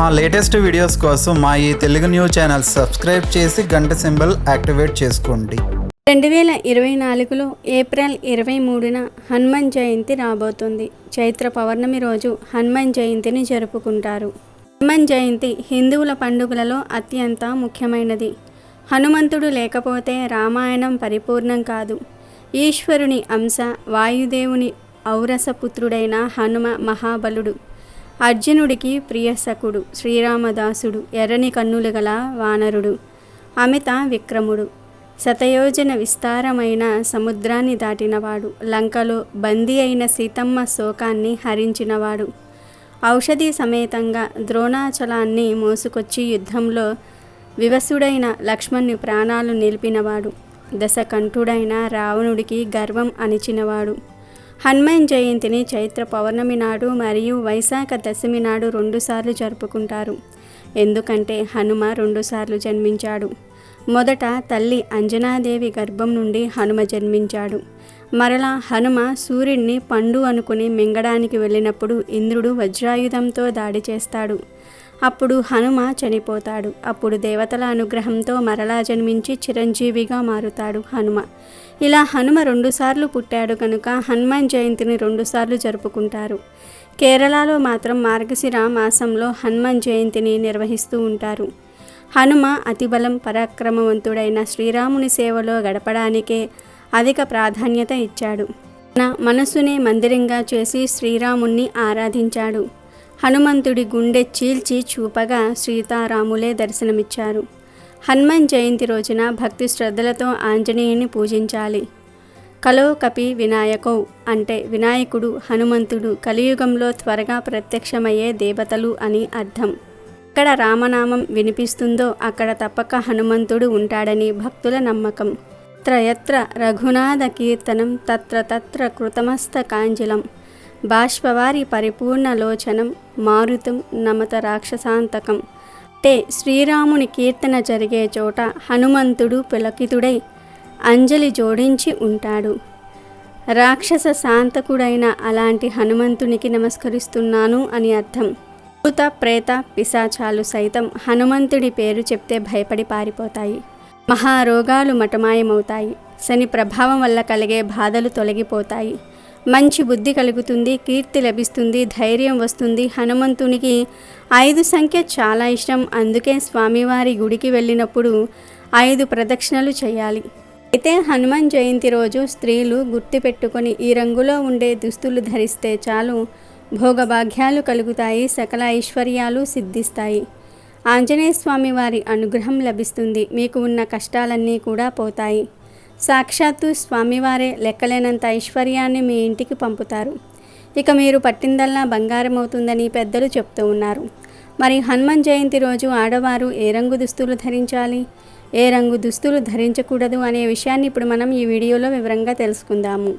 మా latest videos కోసం మా ఈ తెలుగు న్యూస్ ఛానల్ సబ్స్క్రైబ్ చేసి గంట సింబల్ యాక్టివేట్ చేసుకోండి. రెండు వేల ఇరవై నాలుగులో ఏప్రిల్ ఇరవై మూడున హనుమాన్ జయంతి రాబోతుంది. చైత్ర పౌర్ణమి రోజు హనుమాన్ జయంతిని జరుపుకుంటారు. హనుమాన్ జయంతి హిందువుల పండుగలలో అత్యంత ముఖ్యమైనది. హనుమంతుడు లేకపోతే రామాయణం పరిపూర్ణం కాదు. ఈశ్వరుని అంశ వాయుదేవుని ఔరసపుత్రుడైన హనుమ మహాబలుడు. అర్జునుడికి ప్రియసకుడు శ్రీరామదాసుడు ఎర్రని కన్నులు గల వానరుడు అమిత విక్రముడు. శతయోజన విస్తారమైన సముద్రాన్ని దాటినవాడు లంకలో బందీ అయిన సీతమ్మ శోకాన్ని హరించినవాడు. ఔషధి సమేతంగా ద్రోణాచలాన్ని మోసుకొచ్చి యుద్ధంలో వివసుడైన లక్ష్మణ్ని ప్రాణాలు నిలిపినవాడు. దశకంఠుడైన రావణుడికి గర్వం అణిచినవాడు. హనుమాన్ జయంతిని చైత్ర పౌర్ణమి నాడు మరియు వైశాఖ దశమి నాడు రెండుసార్లు జరుపుకుంటారు. ఎందుకంటే హనుమ రెండుసార్లు జన్మించాడు. మొదట తల్లి అంజనాదేవి గర్భం నుండి హనుమ జన్మించాడు. మరలా హనుమ సూర్యుడిని పండు అనుకుని మింగడానికి వెళ్ళినప్పుడు ఇంద్రుడు వజ్రాయుధంతో దాడి చేస్తాడు. అప్పుడు హనుమ చనిపోతాడు. అప్పుడు దేవతల అనుగ్రహంతో మరలా జన్మించి చిరంజీవిగా మారుతాడు హనుమ. ఇలా హనుమ రెండుసార్లు పుట్టాడు కనుక హనుమాన్ జయంతిని రెండుసార్లు జరుపుకుంటారు. కేరళలో మాత్రం మార్గశిర మాసంలో హనుమాన్ జయంతిని నిర్వహిస్తూ ఉంటారు. హనుమ అతిబలం పరాక్రమవంతుడైన శ్రీరాముని సేవలో గడపడానికే అధిక ప్రాధాన్యత ఇచ్చాడు. తన మనసునే మందిరంగా చేసి శ్రీరాముణ్ణి ఆరాధించాడు. హనుమంతుడి గుండె చీల్చి చూపగా సీతారాములే దర్శనమిచ్చారు. హనుమాన్ జయంతి రోజున భక్తి శ్రద్ధలతో ఆంజనేయుని పూజించాలి. కలో కపి వినాయకో అంటే వినాయకుడు హనుమంతుడు కలియుగంలో త్వరగా ప్రత్యక్షమయ్యే దేవతలు అని అర్థం. ఎక్కడ రామనామం వినిపిస్తుందో అక్కడ తప్పక హనుమంతుడు ఉంటాడని భక్తుల నమ్మకం. త్రయత్ర రఘునాథ కీర్తనం తత్ర తత్ర కృతమస్త కాంజలం బాష్పవారి పరిపూర్ణలోచనం మారుతం నమత రాక్షసాంతకం. అంటే శ్రీరాముని కీర్తన జరిగే చోట హనుమంతుడు పులకితుడై అంజలి జోడించి ఉంటాడు. రాక్షస శాంతకుడైన అలాంటి హనుమంతునికి నమస్కరిస్తున్నాను అని అర్థం. భూత ప్రేత పిశాచాలు సైతం హనుమంతుడి పేరు చెప్తే భయపడి పారిపోతాయి. మహారోగాలు మటమాయమవుతాయి. శని ప్రభావం వల్ల కలిగే బాధలు తొలగిపోతాయి. మంచి బుద్ధి కలుగుతుంది కీర్తి లభిస్తుంది ధైర్యం వస్తుంది. హనుమంతునికి ఐదు సంఖ్య చాలా ఇష్టం. అందుకే స్వామివారి గుడికి వెళ్ళినప్పుడు ఐదు ప్రదక్షిణలు చేయాలి. అయితే హనుమాన్ జయంతి రోజు స్త్రీలు గుర్తుపెట్టుకొని ఈ రంగులో ఉండే దుస్తులు ధరిస్తే చాలు భోగభాగ్యాలు కలుగుతాయి సకల ఐశ్వర్యాలు సిద్ధిస్తాయి. ఆంజనేయ స్వామి వారి అనుగ్రహం లభిస్తుంది. మీకు ఉన్న కష్టాలన్నీ కూడా పోతాయి. సాక్షాత్తు స్వామివారే లెక్కలేనంత ఐశ్వర్యాన్ని మీ ఇంటికి పంపుతారు. ఇక మీరు పట్టిందల్లా బంగారం అవుతుందని పెద్దలు చెప్తూ ఉన్నారు. మరి హనుమాన్ జయంతి రోజు ఆడవారు ఏ రంగు దుస్తులు ధరించాలి? ఏ రంగు దుస్తులు ధరించకూడదు అనే విషయాన్ని ఇప్పుడు మనం ఈ వీడియోలో వివరంగా తెలుసుకుందాము.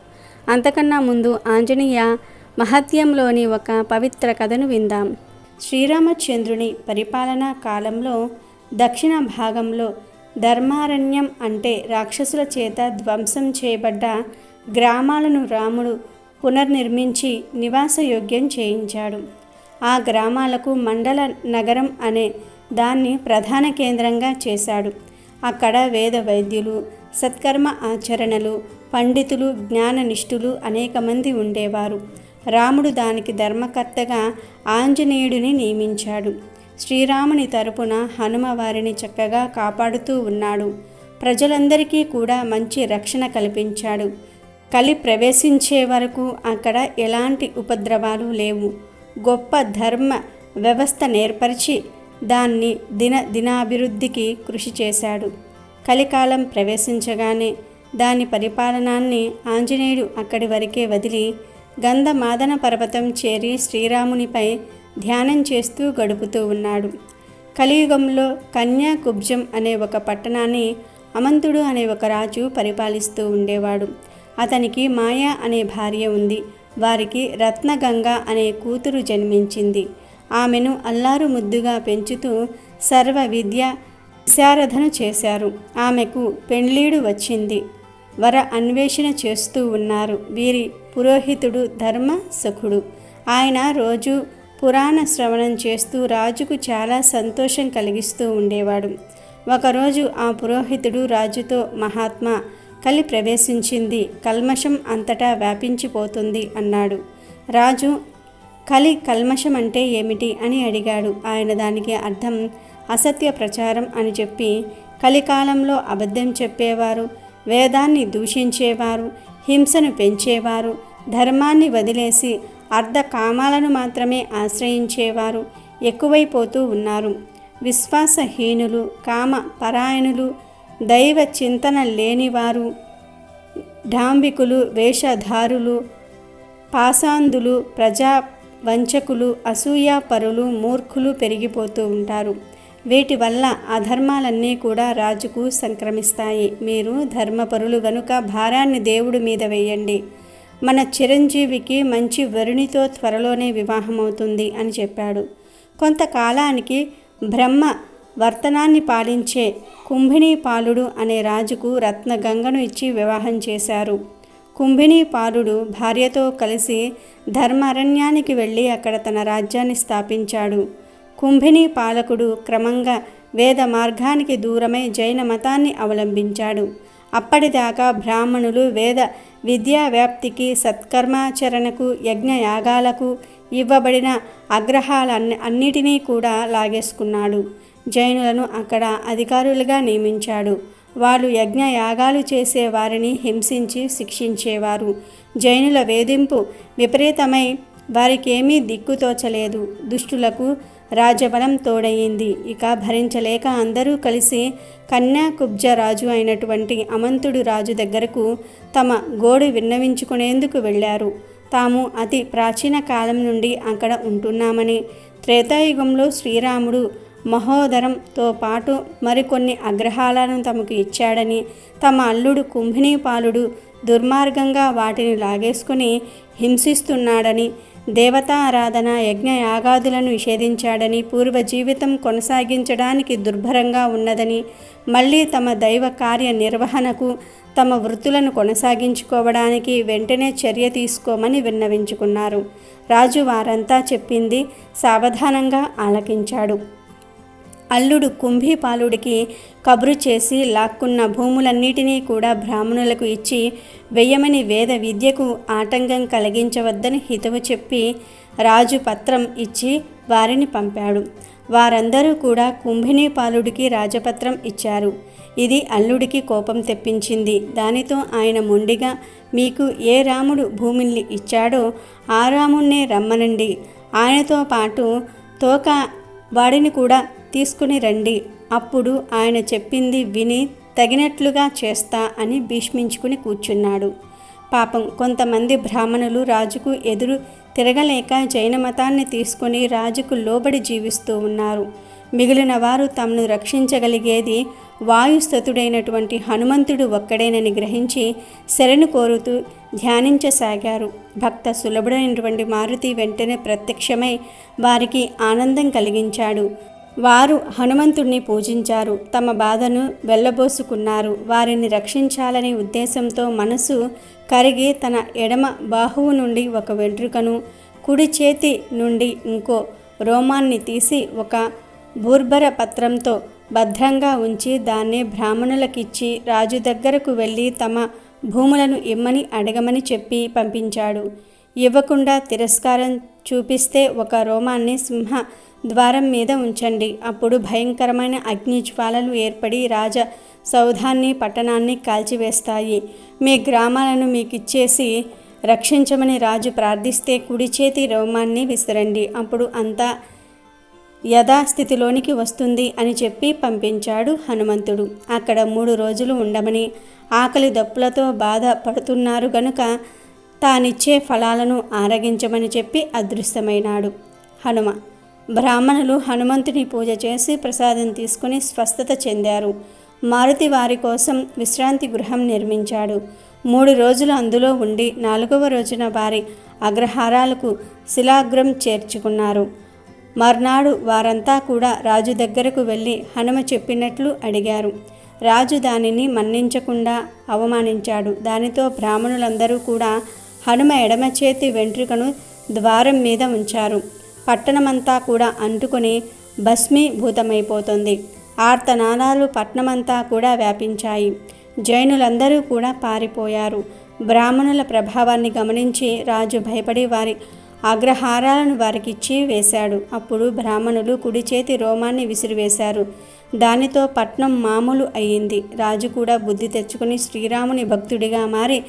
అంతకన్నా ముందు ఆంజనేయ మహత్యంలోని ఒక పవిత్ర కథను విందాం. శ్రీరామచంద్రుని పరిపాలనా కాలంలో దక్షిణ భాగంలో ధర్మారణ్యం అంటే రాక్షసుల చేత ధ్వంసం చేయబడ్డ గ్రామాలను రాముడు పునర్నిర్మించి నివాసయోగ్యం చేయించాడు. ఆ గ్రామాలకు మండల నగరం అనే దాన్ని ప్రధాన కేంద్రంగా చేశాడు. అక్కడ వేద వైద్యులు సత్కర్మ ఆచరణలు పండితులు జ్ఞాననిష్ఠులు అనేక మంది ఉండేవారు. రాముడు దానికి ధర్మకర్తగా ఆంజనేయుడిని నియమించాడు. శ్రీరాముని తరపున హనుమ వారిని చక్కగా కాపాడుతూ ఉన్నాడు. ప్రజలందరికీ కూడా మంచి రక్షణ కల్పించాడు. కలి ప్రవేశించే వరకు అక్కడ ఎలాంటి ఉపద్రవాలు లేవు. గొప్ప ధర్మ వ్యవస్థ నేర్పరిచి దాన్ని దిన దినాభివృద్ధికి కృషి చేశాడు. కలికాలం ప్రవేశించగానే దాని పరిపాలనాన్ని ఆంజనేయుడు అక్కడి వరకే వదిలి గంధమాదన పర్వతం చేరి శ్రీరామునిపై ధ్యానం చేస్తూ గడుపుతూ ఉన్నాడు. కలియుగంలో కన్యాకుబ్జం అనే ఒక పట్టణాన్ని అమంతుడు అనే ఒక రాజు పరిపాలిస్తూ ఉండేవాడు. అతనికి మాయా అనే భార్య ఉంది. వారికి రత్నగంగ అనే కూతురు జన్మించింది. ఆమెను అల్లారు ముద్దుగా పెంచుతూ సర్వ విద్య విశారధన చేశారు. ఆమెకు పెండ్లీడు వచ్చింది. వర అన్వేషణ చేస్తూ ఉన్నారు. వీరి పురోహితుడు ధర్మ సుఖుడు ఆయన రోజు పురాణ శ్రవణం చేస్తూ రాజుకు చాలా సంతోషం కలిగిస్తూ ఉండేవాడు. ఒకరోజు ఆ పురోహితుడు రాజుతో మహాత్మా కలి ప్రవేశించింది. కల్మషం అంతటా వ్యాపించిపోతుంది అన్నాడు. రాజు కలి కల్మషం అంటే ఏమిటి అని అడిగాడు. ఆయన దానికి అర్థం అసత్య ప్రచారం అని చెప్పి కలికాలంలో అబద్ధం చెప్పేవారు వేదాన్ని దూషించేవారు హింసను పెంచేవారు ధర్మాన్ని వదిలేసి అర్ధ కామాలను మాత్రమే ఆశ్రయించేవారు. ఎక్కువైపోతూ ఉన్నారు. విశ్వాసహీనులు కామ పరాయణులు దైవ చింతన లేనివారు డాంబికులు వేషధారులు పాసాంధులు ప్రజా వంచకులు అసూయాపరులు మూర్ఖులు పెరిగిపోతూ ఉంటారు. వీటి వల్ల అధర్మాలన్నీ కూడా రాజుకు సంక్రమిస్తాయి. మీరు ధర్మపరులు గనుక భారాన్ని దేవుడి మీద వేయండి. మన చిరంజీవికి మంచి వరుణితో త్వరలోనే వివాహమవుతుంది అని చెప్పాడు. కొంతకాలానికి బ్రహ్మ వర్తనాన్ని పాలించే కుంభిణీపాలుడు అనే రాజుకు రత్నగంగను ఇచ్చి వివాహం చేశారు. కుంభిణీపాలుడు భార్యతో కలిసి ధర్మారణ్యానికి వెళ్ళి అక్కడ తన రాజ్యాన్ని స్థాపించాడు. కుంభిణీ పాలకుడు క్రమంగా వేద మార్గానికి దూరమై జైన మతాన్ని అవలంబించాడు. అప్పటిదాకా బ్రాహ్మణులు వేద విద్యా వ్యాప్తికి సత్కర్మాచరణకు యజ్ఞయాగాలకు ఇవ్వబడిన అగ్రహాలన్ని అన్నిటినీ కూడా లాగేసుకున్నాడు. జైనులను అక్కడ అధికారులుగా నియమించాడు. వాళ్ళు యజ్ఞయాగాలు చేసే వారిని హింసించి శిక్షించేవారు. జైనుల వేధింపు విపరీతమై వారికేమీ దిక్కుతోచలేదు దుష్టులకు రాజబలం తోడయింది. ఇక భరించలేక అందరూ కలిసి కన్యాకుబ్జ రాజు అయినటువంటి అమంతుడు రాజు దగ్గరకు తమ గోడు విన్నవించుకునేందుకు వెళ్ళారు. తాము అతి ప్రాచీన కాలం నుండి అక్కడ ఉంటున్నామని త్రేతాయుగంలో శ్రీరాముడు మహోదరంతో పాటు మరికొన్ని అగ్రహాలను తమకు ఇచ్చాడని తమ అల్లుడు కుంభిణీపాలుడు దుర్మార్గంగా వాటిని లాగేసుకుని హింసిస్తున్నాడని దేవతారాధన యజ్ఞ యాగాదులను నిషేధించాడని పూర్వ జీవితం కొనసాగించడానికి దుర్భరంగా ఉన్నదని మళ్ళీ తమ దైవ కార్య నిర్వహణకు తమ వృత్తులను కొనసాగించుకోవడానికి వెంటనే చర్య తీసుకోమని విన్నవించుకున్నారు. రాజు వారంతా చెప్పింది సావధానంగా ఆలకించాడు. అల్లుడు కుంభీపాలుడికి కబురు చేసి లాక్కున్న భూములన్నిటినీ కూడా బ్రాహ్మణులకు ఇచ్చి వెయ్యమని వేద విద్యకు ఆటంకం కలిగించవద్దని హితవు చెప్పి రాజు పత్రం ఇచ్చి వారిని పంపాడు. వారందరూ కూడా కుంభినీపాలుడికి రాజపత్రం ఇచ్చారు. ఇది అల్లుడికి కోపం తెప్పించింది. దానితో ఆయన మొండిగా మీకు ఏ రాముడు భూమిని ఇచ్చాడో ఆ రాముణ్ణే రమ్మనండి. ఆయనతో పాటు తోక వాడిని కూడా తీసుకుని రండి. అప్పుడు ఆయన చెప్పింది విని తగినట్లుగా చేస్తా అని భీష్మించుకుని కూర్చున్నాడు. పాపం కొంతమంది బ్రాహ్మణులు రాజుకు ఎదురు తిరగలేక జైన మతాన్ని తీసుకొని రాజుకు లోబడి జీవిస్తూ ఉన్నారు. మిగిలిన వారు తమను రక్షించగలిగేది వాయుస్థతుడైనటువంటి హనుమంతుడు ఒక్కడేనని గ్రహించి శరణు కోరుతూ ధ్యానించసాగారు. భక్త సులభుడైనటువంటి మారుతి వెంటనే ప్రత్యక్షమై వారికి ఆనందం కలిగించాడు. వారు హనుమంతుణ్ణి పూజించారు. తమ బాధను వెళ్ళబోసుకున్నారు వారిని రక్షించాలనే ఉద్దేశంతో మనసు కరిగి తన ఎడమ బాహువు నుండి ఒక వెంట్రుకను కుడి చేతి నుండి ఇంకో రోమాన్ని తీసి ఒక భూర్భర పత్రంతో భద్రంగా ఉంచి దాన్ని బ్రాహ్మణులకిచ్చి రాజు దగ్గరకు వెళ్ళి తమ భూములను ఇమ్మని అడగమని చెప్పి పంపించాడు. ఇవ్వకుండా తిరస్కారం చూపిస్తే ఒక రోమాన్ని సింహ ద్వారం మీద ఉంచండి. అప్పుడు భయంకరమైన అగ్ని జ్వాలలు ఏర్పడి రాజ సౌధాన్ని పట్టణాన్ని కాల్చివేస్తాయి. మీ గ్రామాలను మీకు ఇచ్చేసి రక్షించమని రాజు ప్రార్థిస్తే కుడి చేతి రోమాన్ని విసరండి. అప్పుడు అంతా యథాస్థితిలోనికి వస్తుంది అని చెప్పి పంపించాడు హనుమంతుడు. అక్కడ మూడు రోజులు ఉండమని ఆకలి దప్పులతో బాధ పడుతున్నారు గనుక తానిచ్చే ఫలాలను ఆరగించమని చెప్పి అదృశ్యమైనాడు. హనుమ బ్రాహ్మణులు హనుమంతుని పూజ చేసి ప్రసాదం తీసుకుని స్వస్థత చెందారు. మారుతి వారి కోసం విశ్రాంతి గృహం నిర్మించాడు. మూడు రోజులు అందులో ఉండి నాలుగవ రోజున వారి అగ్రహారాలకు శిలాగ్రం చేర్చుకున్నారు. మర్నాడు వారంతా కూడా రాజు దగ్గరకు వెళ్ళి హనుమ చెప్పినట్లు అడిగారు. రాజు దానిని మన్నించకుండా అవమానించాడు. దానితో బ్రాహ్మణులందరూ కూడా హనుమ ఎడమ చేతి వెంట్రుకను ద్వారం మీద ఉంచారు. పట్టణమంతా కూడా అంటుకొని భస్మీభూతమైపోతుంది ఆర్తనాదాలు పట్టణమంతా కూడా వ్యాపించాయి. జైనులందరూ కూడా పారిపోయారు. బ్రాహ్మణుల ప్రభావాన్ని గమనించి రాజు భయపడి వారి అగ్రహారాలను వారికిచ్చి వేశాడు. అప్పుడు బ్రాహ్మణులు కుడి చేతి రోమాన్ని విసిరివేశారు. దానితో పట్నం మామూలు అయ్యింది రాజు కూడా బుద్ధి తెచ్చుకుని శ్రీరాముని భక్తుడిగా మారి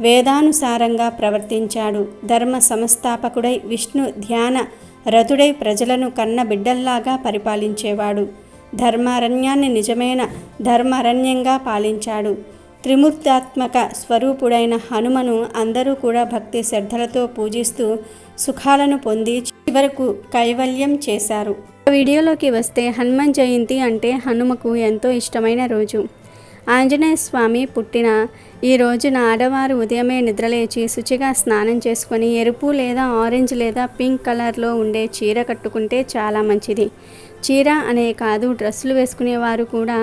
వేదానుసారంగా ప్రవర్తించాడు. ధర్మ సంస్థాపకుడై విష్ణు ధ్యాన రతుడై ప్రజలను కన్న బిడ్డల్లాగా పరిపాలించేవాడు. ధర్మారణ్యాన్ని నిజమైన ధర్మారణ్యంగా పాలించాడు. త్రిమూర్తాత్మక స్వరూపుడైన హనుమను అందరూ కూడా భక్తి శ్రద్ధలతో పూజిస్తూ సుఖాలను పొంది చివరకు కైవల్యం చేశారు. వీడియోలోకి వస్తే హనుమాన్ జయంతి అంటే హనుమకు ఎంతో ఇష్టమైన రోజు. ఆంజనేయ స్వామి పుట్టిన ఈ రోజున ఆడవారు ఉదయమే నిద్రలేచి శుచిగా స్నానం చేసుకొని ఎరుపు లేదా ఆరెంజ్ లేదా పింక్ కలర్లో ఉండే చీర కట్టుకుంటే చాలా మంచిది. చీర అనే కాదు డ్రెస్సులు వేసుకునేవారు కూడా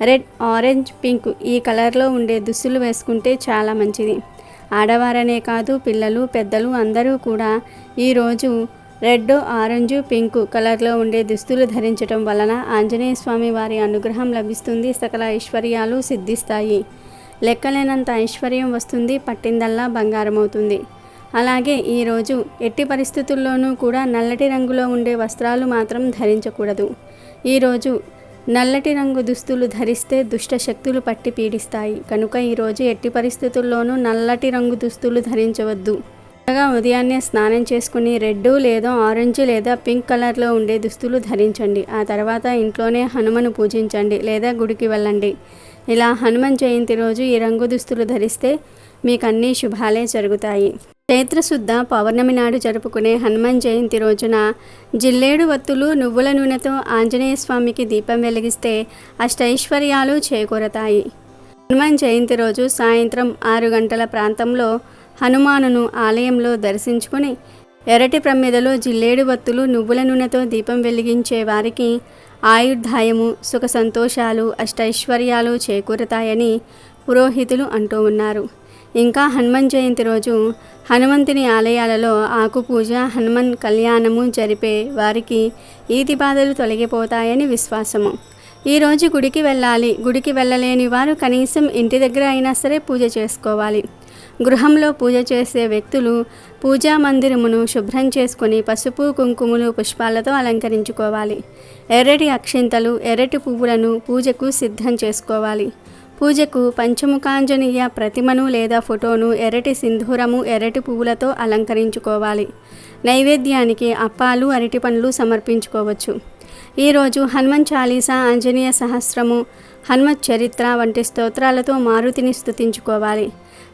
రెడ్ ఆరెంజ్ పింక్ ఈ కలర్లో ఉండే దుస్తులు వేసుకుంటే చాలా మంచిది. ఆడవారనే కాదు పిల్లలు పెద్దలు అందరూ కూడా ఈరోజు రెడ్ ఆరెంజ్ పింక్ కలర్లో ఉండే దుస్తులు ధరించడం వలన ఆంజనేయ స్వామి వారి అనుగ్రహం లభిస్తుంది సకల ఐశ్వర్యాలు సిద్ధిస్తాయి. లెక్కలేనంత ఐశ్వర్యం వస్తుంది పట్టిందల్లా బంగారం అవుతుంది అలాగే ఈరోజు ఎట్టి పరిస్థితుల్లోనూ కూడా నల్లటి రంగులో ఉండే వస్త్రాలు మాత్రం ధరించకూడదు. ఈరోజు నల్లటి రంగు దుస్తులు ధరిస్తే దుష్ట శక్తులు పట్టి పీడిస్తాయి. కనుక ఈరోజు ఎట్టి పరిస్థితుల్లోనూ నల్లటి రంగు దుస్తులు ధరించవద్దు. త్వరగా ఉదయాన్నే స్నానం చేసుకుని రెడ్ లేదా ఆరెంజ్ లేదా పింక్ కలర్లో ఉండే దుస్తులు ధరించండి. ఆ తర్వాత ఇంట్లోనే హనుమను పూజించండి లేదా గుడికి వెళ్ళండి. ఇలా హనుమన్ జయంతి రోజు ఈ రంగు దుస్తులు ధరిస్తే మీకు అన్ని శుభాలే జరుగుతాయి. చైత్రశుద్ధ పౌర్ణమి నాడు జరుపుకునే హనుమాన్ జయంతి రోజున జిల్లేడు వత్తులు నువ్వుల నూనెతో ఆంజనేయ స్వామికి దీపం వెలిగిస్తే అష్టైశ్వర్యాలు చేకూరతాయి. హనుమాన్ జయంతి రోజు సాయంత్రం ఆరు గంటల ప్రాంతంలో హనుమానును ఆలయంలో దర్శించుకుని ఎరటి ప్రమిదలో జిల్లేడు వత్తులు నువ్వుల నూనెతో దీపం వెలిగించే వారికి ఆయుర్ధాయము సుఖ సంతోషాలు అష్టైశ్వర్యాలు చేకూరతాయని పురోహితులు అంటూ ఉన్నారు. ఇంకా హనుమాన్ జయంతి రోజు హనుమంతుని ఆలయాలలో ఆకుపూజ హనుమన్ కళ్యాణము జరిపే వారికి ఈతి బాధలు తొలగిపోతాయని విశ్వాసము. ఈరోజు గుడికి వెళ్ళాలి గుడికి వెళ్ళలేని వారు కనీసం ఇంటి దగ్గర అయినా సరే పూజ చేసుకోవాలి. గృహంలో పూజ చేసే వ్యక్తులు పూజా మందిరమును శుభ్రం చేసుకొని పసుపు కుంకుమలు పుష్పాలతో అలంకరించుకోవాలి. ఎర్రటి అక్షింతలు ఎర్రటి పువ్వులను పూజకు సిద్ధం చేసుకోవాలి. పూజకు పంచముఖాంజనీయ ప్రతిమను లేదా ఫోటోను ఎర్రటి సింధూరము ఎర్రటి పువ్వులతో అలంకరించుకోవాలి. నైవేద్యానికి అప్పాలు అరటి పండ్లు సమర్పించుకోవచ్చు. ఈరోజు హనుమన్ చాలీసా ఆంజనేయ సహస్రము హనుమత్ చరిత్ర వంటి స్తోత్రాలతో మారుతిని స్థుతించుకోవాలి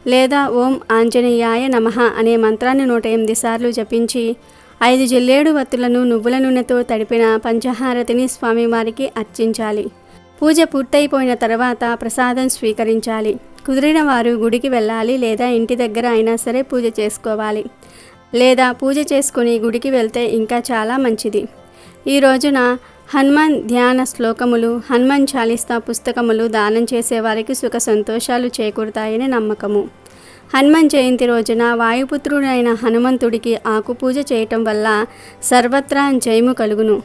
లేదా ఓం ఆంజనేయాయ నమః అనే మంత్రాన్ని నూట ఎనిమిది సార్లు జపించి ఐదు జిల్లేడు వత్తులను నువ్వుల నూనెతో తడిపిన పంచహారతిని స్వామివారికి అర్చించాలి. పూజ పూర్తయిపోయిన తర్వాత ప్రసాదం స్వీకరించాలి. కుదిరిన వారు గుడికి వెళ్ళాలి లేదా ఇంటి దగ్గర అయినా సరే పూజ చేసుకోవాలి. లేదా పూజ చేసుకుని గుడికి వెళ్తే ఇంకా చాలా మంచిది. ఈ రోజున హనుమాన్ ధ్యాన శ్లోకములు హనుమాన్ చాలీస్తా పుస్తకములు దానం చేసేవారికి సుఖ సంతోషాలు చేకూరుతాయని నమ్మకము. హనుమాన్ జయంతి రోజున వాయుపుత్రుడైన హనుమంతుడికి ఆకుపూజ చేయటం వల్ల సర్వత్రా జయము కలుగును.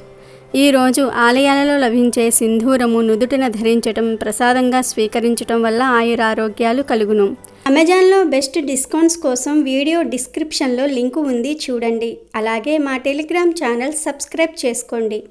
ఈరోజు ఆలయాలలో లభించే సింధూరము నుదుటిన ధరించటం ప్రసాదంగా స్వీకరించటం వల్ల ఆయురారోగ్యాలు కలుగును. అమెజాన్లో బెస్ట్ డిస్కౌంట్స్ కోసం వీడియో డిస్క్రిప్షన్లో లింకు ఉంది చూడండి. అలాగే మా టెలిగ్రామ్ ఛానల్ సబ్స్క్రైబ్ చేసుకోండి.